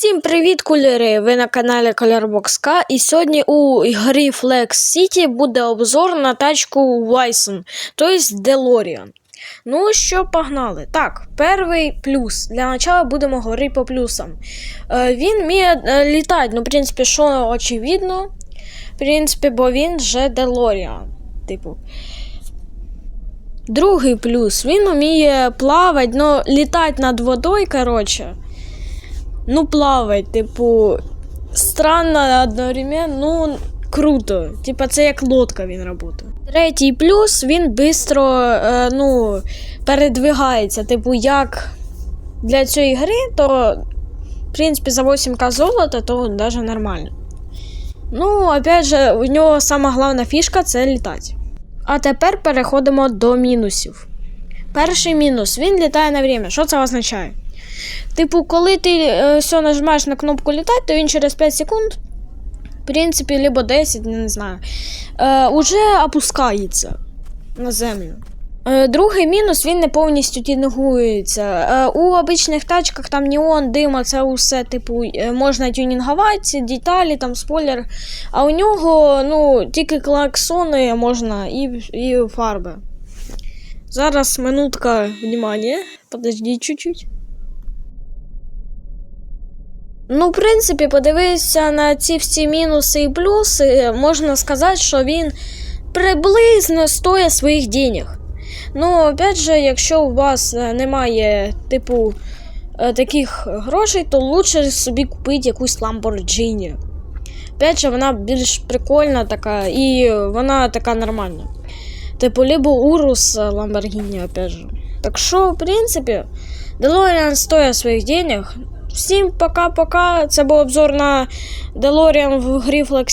Всім привіт, кольори! Ви на каналі Colorbox K і сьогодні у грі Flex City буде обзор на тачку Wyson, тобто DeLorean. Ну що, погнали. Так, перший плюс. Для початку будемо говорити по плюсам. Е, він вміє е, літати, ну, в принципі, що очевидно. В принципі, бо він же DeLorean. Типу. Другий плюс. Він вміє плавати, ну, літати над водою, коротше. Ну, плавать, типу, странно одновременно, ну, круто. Типа, це як лодка він працює. Третій плюс він швидко е, ну, передвигається. Типу, як для цієї гри, то, в принципі, за 8к золота, то навіть нормально. Ну, опять же, у нього сама головна фішка це літати. А тепер переходимо до мінусів. Перший мінус він літає на время. Що це означає? Типу, коли ти е, все нажимаєш на кнопку літати, то він через 5 секунд, в принципі, либо 10, не знаю, е, уже опускається на землю. Е, другий мінус він не повністю тюнінгується. Е, у обичних тачках там неон, дима, це усе, типу, можна тюнінгувати, деталі, там спойлер. А у нього ну, тільки клаксони можна і, і фарби. Зараз минутка внимання. Подожди чуть-чуть. Ну, в принципі, подивитися на ці всі мінуси і плюси, можна сказати, що він приблизно стоїть своїх денег. Ну, опять же, якщо у вас е, немає, типу, е, таких грошей, то лучше собі купити якусь Lamborghini. Опять же, вона більш прикольна така і вона така нормальна. Типу, либо Урус Lamborghini, опять же. Так що, в принципі, DeLorean стоїть своїх денег. Всім пока-пока. Це був обзор на DeLorean в грі Flexi.